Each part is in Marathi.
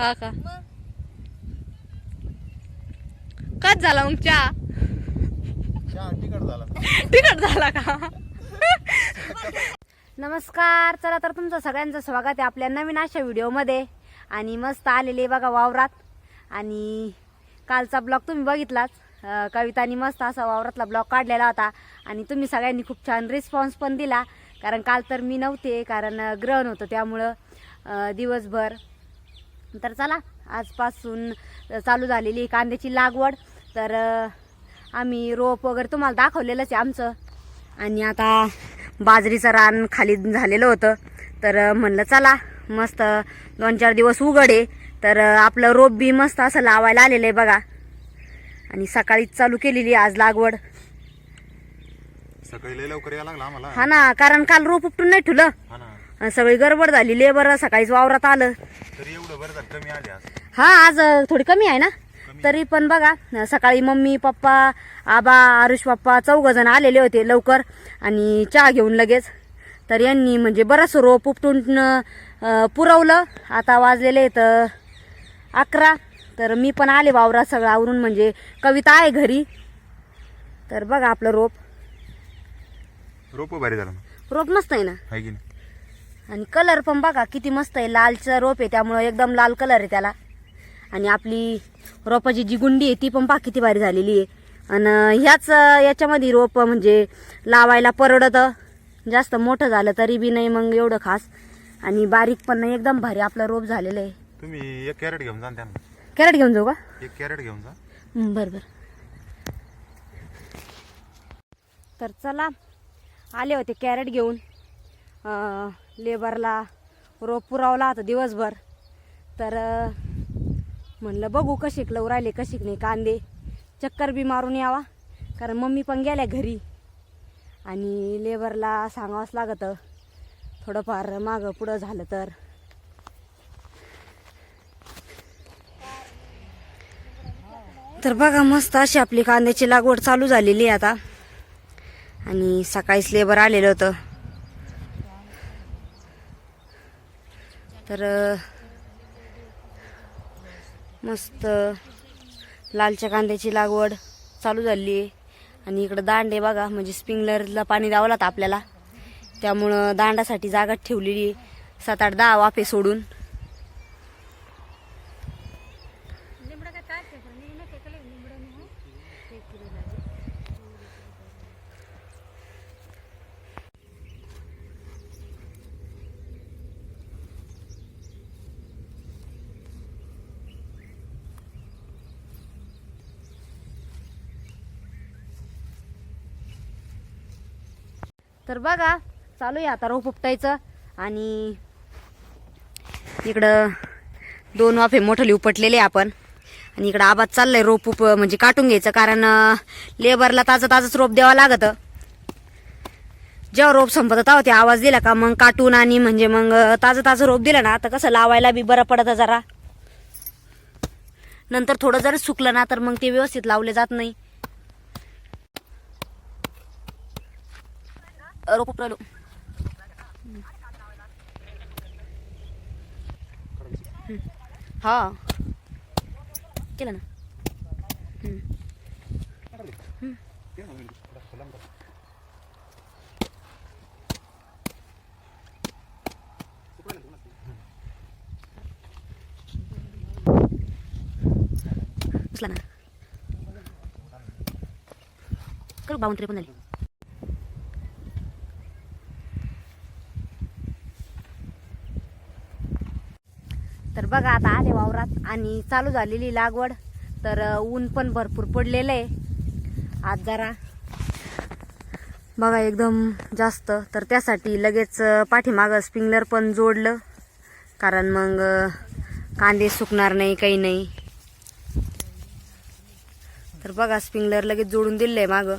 हा का? कच झाला मग चहा? तिखट झाला. का? नमस्कार चला तर तुमचं सगळ्यांचं स्वागत आहे आपल्या नवीन अशा व्हिडिओमध्ये. आणि मस्त आलेले बघा वावरात. आणि कालचा ब्लॉग तुम्ही बघितलाच. कवितानी मस्त असा वावरातला ब्लॉग काढलेला होता. आणि तुम्ही सगळ्यांनी खूप छान रिस्पॉन्स पण दिला. कारण काल तर मी नव्हते कारण ग्रहण होतं त्यामुळं दिवसभर तर चला आजपासून चालू झालेली कांद्याची लागवड. तर आम्ही रोप वगैरे तुम्हाला दाखवलेलंच आहे आमचं. आणि आता बाजरीचं रान खाली झालेलं होतं. तर म्हणलं चला मस्त दोन चार दिवस उघडे. तर आपलं रोप बी मस्त असं लावायला आलेलं आहे बघा. आणि सकाळीच चालू केलेली आहे आज लागवड. सकाळी लय लवकर यायला लागला आम्हाला. हा ना कारण काल रोप उपटून नाही ठुलं सगळी गडबड झाली लेबर सकाळीच वावरात आलं. तरी एवढं बरं झालं कमी आले आज? हा आज थोडी कमी आहे ना? तरी पण बघा सकाळी मम्मी पप्पा आबा आरुष पप्पा चौघ जण आलेले होते लवकर आणि चहा घेऊन लगेच. तर यांनी म्हणजे बरंच रोप उपटून अ, पुरवलं. आता वाजलेले अ, अकरा. तर मी पण आले वावरात सगळं आवरून म्हणजे कविता आहे घरी. तर बघा आपलं रोप. रोप भारी झालं रोप मस्त आहे ना? आहे की नाही? आणि कलर पण बघा किती मस्त आहे. लालचं रोप आहे त्यामुळं एकदम लाल कलर आहे त्याला. आणि आपली रोपाची जी गुंडी आहे ती पण पहा किती भारी झालेली आहे. आणि ह्याच याच्यामध्ये रोप म्हणजे लावायला परवडतं. जास्त मोठं झालं तरी बी नाही मग एवढं खास. आणि बारीक पण नाही एकदम भारी आपलं रोप झालेलं आहे. तुम्ही एक कॅरेट घेऊन जा त्यांना. कॅरेट घेऊन जाऊ का? एक कॅरेट घेऊन जा. बरं बरं. तर चला आले होते कॅरेट घेऊन. लेबरला रोप पुरावला होता दिवसभर. तर म्हणलं बघू कशी लव राहिले कशी नाही कांदे. चक्कर बी मारून यावा. कारण मम्मी पण गेल्या घरी. आणि लेबरला सांगावंच लागतं थोडंफार मागं पुढं झालं तर. तर बघा मस्त अशी आपली कांद्याची लागवड चालू झालेली आहे आता. आणि सकाळीच लेबर आलेलं होतं. तर मस्त लालच्या कांद्याची लागवड चालू झाली आहे. आणि इकडं दांड आहे बघा म्हणजे स्प्रिंगलरला पाणी द्यावं लागतं आपल्याला. त्यामुळं दांडासाठी जागा ठेवलेली सात आठ दहा वाफे सोडून. तर बघा चालू आहे आता रोप उपटायचं. आणि इकडं दोन वाफे मोठे उपटलेले आपण. आणि इकडं आबाद चाललंय रोप उप म्हणजे काटून घ्यायचं कारण लेबरला ताजं ताजंच रोप द्यावं लागतं. जेव्हा रोप संपत तेव्हा ते आवाज दिला का मग काटून आणि म्हणजे मग ताजं ताजं रोप दिलं ना तर कसं लावायला बी बरं पडतं जरा. नंतर थोडं जर सुकलं ना तर मग ते व्यवस्थित लावले जात नाही. रोप उपटलो हा केलं ना हम्म. उचला ना करू बावन्न त्रेपन्न झाली बघा आता आले वावरात आणि चालू झालेली लागवड. तर ऊन पण भरपूर पडलेलं आहे. आज जरा बघा एकदम जास्त. तर त्यासाठी लगेच पाठीमागं स्प्रिंगलर पण जोडलं. कारण मग कांदे सुकणार नाही काही नाही. तर बघा स्प्रिंगलर लगेच जोडून दिलंय मागं.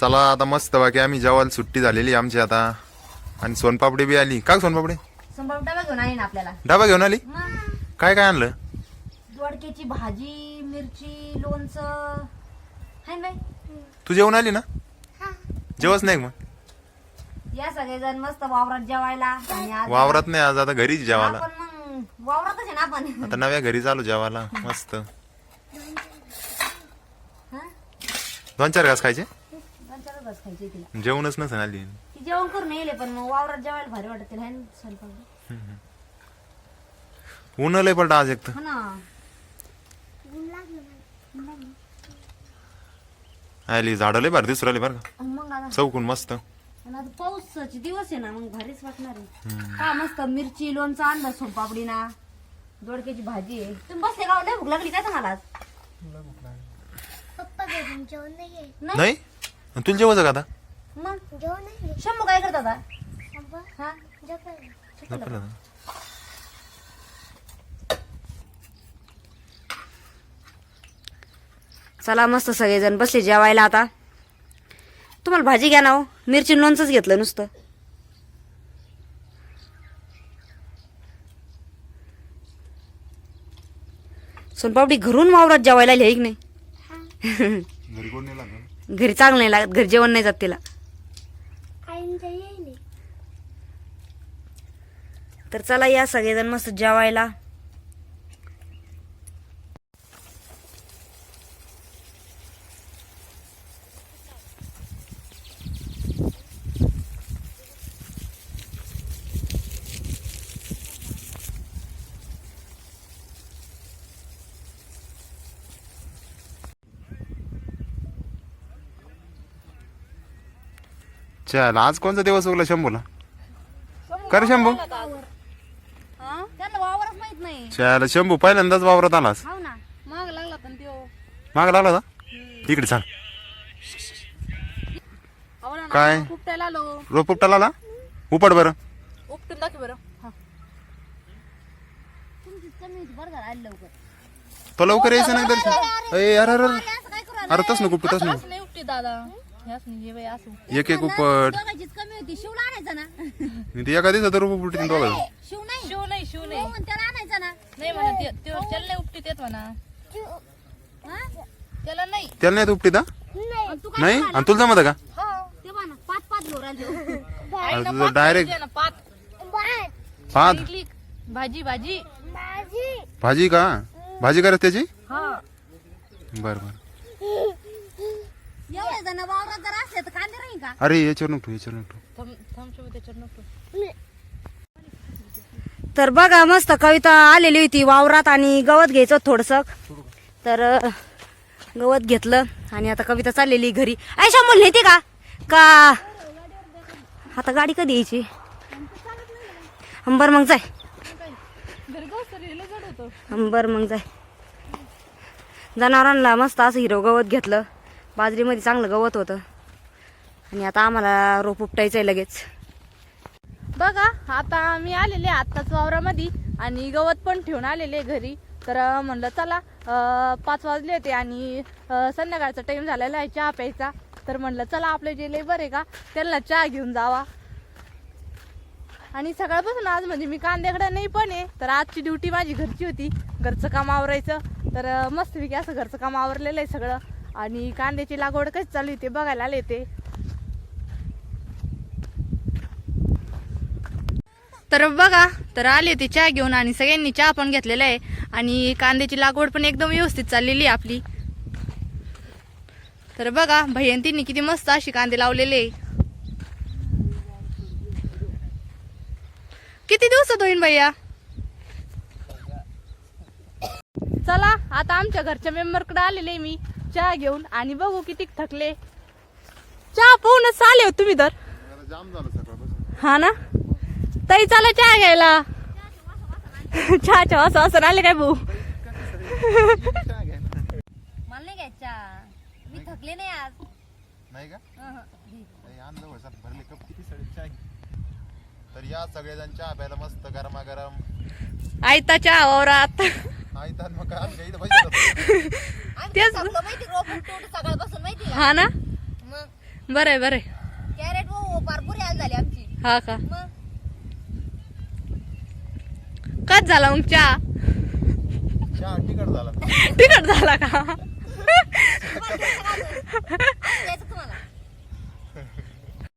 चला आता मस्त बाकी आम्ही जेवायला सुट्टी झालेली आमची आता. आणि सोनपापडी बी आली. का सोनपापडी? डबा घेऊन ना आपल्याला. डबा घेऊन आली? मग काय काय आणलं? दोडक्याची भाजी मिरची लोणचं. हाय ना बाई? तू जेवण आली ना? जेवच नाही मग? या सगळेजण मस्त वावरात जेवायला. आणि आज वावरात नाही आज आता घरीच जेवायला. आपण मग वावरातच आहे ना आपण. आता नव्या घरी चालू जेवायला. मस्त. हा? दोन चार घास खायचे? तिला. जेवणच नसेल आली. ती जेवण करून येईल पण मग वावरात जेवायला भारी वाटत तिला है ना स्वयंपाक? ऊन लय पडलं आज एक तर. हो ना. आली झाडं लय भारी दिसू राहिली बरं का. मग आता. चौकून मस्त. आणि आता पावसाचे दिवस आहे ना मग भारीच वाटणार आहे. हा मस्त मिरची लोणचं आणलं सोनपापडी ना. दोडक्याची भाजी आहे. तुम्ही बसले भूक लागली काय तुम्हाला आज? पप्पा घरून जेवण. नाही? आणि तुला जेवायचं का आता? मग जेवण आहे. शंभू काय हा. झोपलं. चला मस्त सगळेजण बसले जेवायला आता. तुम्हाला भाजी घ्या ना हो. मिरची लोणचंच घेतलं नुसतं. सोनपापडी घरून वावरात जेवायला लिहाय की नाही? घरी कोण नाही लागलं? घरी चांगलं नाही लागत घरी जेवण नाही जात तिला. तर चला या सगळेजण मस्त जेवायला. चल आज कोणता दिवस उगला शंभूला? कर शंभू. त्यांना वावरच माहीत नाही. चल शंभू पहिल्यांदाच वावरात आलास. हो ना. माग लागला पण त्यो. माग लागला का इकडे चाल. आवडा ना काय? उपटायला आलो. रोप उपटाला आला? उपट बरं. उपटून दाखव बरं. हा. बरं झालं आलं लवकर. तो लवकर यायचं नाही दर्शन. अरे अरे अरे. अरे. अरे तस नको उपटच नको. असं नाही उपटी दादा. नाही हे एक एक उपट दोघांचीच कमी होती. शिवला आणायचा ना. मी ते एका दिवसात रोप उपटीन दोघं शिव नाही. शिव नाही शिव नाही. पण त्याला आणायचा ना. नाही म्हणा ते त्याला नाही उपटीत येत म्हणा. हा? त्याला नाही. त्याला नाही उपटीत हा? आणि तू काय नाही? आणि तुला जमत का? ते म्हणा पाच पाच घेऊन राहिलो. अरे तुझं डायरेक्ट ना पात बाय. पाच इडली भाजी. भाजी. भाजी का? भाजी करत त्याची? हा. बर बर. जण वावरात जर असले तर कांदे राहील का? अरे याच्यावर नको याच्यावर नको थम थमशो त्याच्यावर नको तर बघा मस्त कविता आलेली होती वावरात आणि गवत घ्यायचं थोडस. तर अं, गवत घेतलं आणि आता कविता चाललेली घरी. ऐशा मुल नेते का? का? आता गाडी कधी यायची? बर मग जाय. घरी गवसरी जड होतो बर मग जाय. जनावरांना मस्त असं हिरव गवत घेतलं. बाजरीमध्ये चांगलं गवत होतं. आणि आता आम्हाला रोप उपटायचं आहे लगेच. बघा आता मी आलेले आत्ताच वावरामध्ये आणि गवत पण ठेवून आलेले घरी. तर म्हणलं चला पाच वाजले होते आणि संध्याकाळचा टाइम झालेला आहे चहा प्यायचा. तर म्हणलं चला आपले जे लेबर आहे का त्यांना चहा घेऊन जावा. आणि सकाळपासून आज म्हणजे मी कांद्याकडे नाही पण आहे तर आजची ड्युटी माझी घरची होती. घरचं काम आवरायचं. तर मस्तपैकी असं घरचं काम आवरलेलं आहे सगळं. आणि कांद्याची लागवड कशी चालू आहे ते बघायला आले ते. तर बघा तर आले ते चहा घेऊन आणि सगळ्यांनी चहा पण घेतलेला आहे. आणि कांद्याची लागवड पण एकदम व्यवस्थित चाललेली आहे आपली. तर बघा भैयंतींनी किती मस्त अशी कांदे लावलेले. किती दिवसात होईन भैया? चला आता आमच्या घरच्या मेंबरकडे आलेले मी. चहा घेऊन आणि बघू किती थकले. चहा पाहूनच आले हो तुम्ही तर. जाम झालं सकाळपासून. हा ना? ताई चला चहा घ्यायला. चहाच्या वासा वासा आले काय भाऊ? मला नाही घ्यायच्या मी थकले नाही आज. नाही का? नाही, आणलं होय, सात भरले कप किती सगळे? चाय तर या सगळेजण चहा प्यायला मस्त गरमागरम. आयता चहा वावरात आयतात मग काय आमच्या इथं पाहिजे होतं. तेच माहिती रोप उपटून सकाळपासून माहिती हा ना? मग बरंय बरंय कॅरेट व पारपुरी आल झाली आमची. हा का? मग? कच झाला मग चहा? चहा तिखट झाला. तिखट झाला का?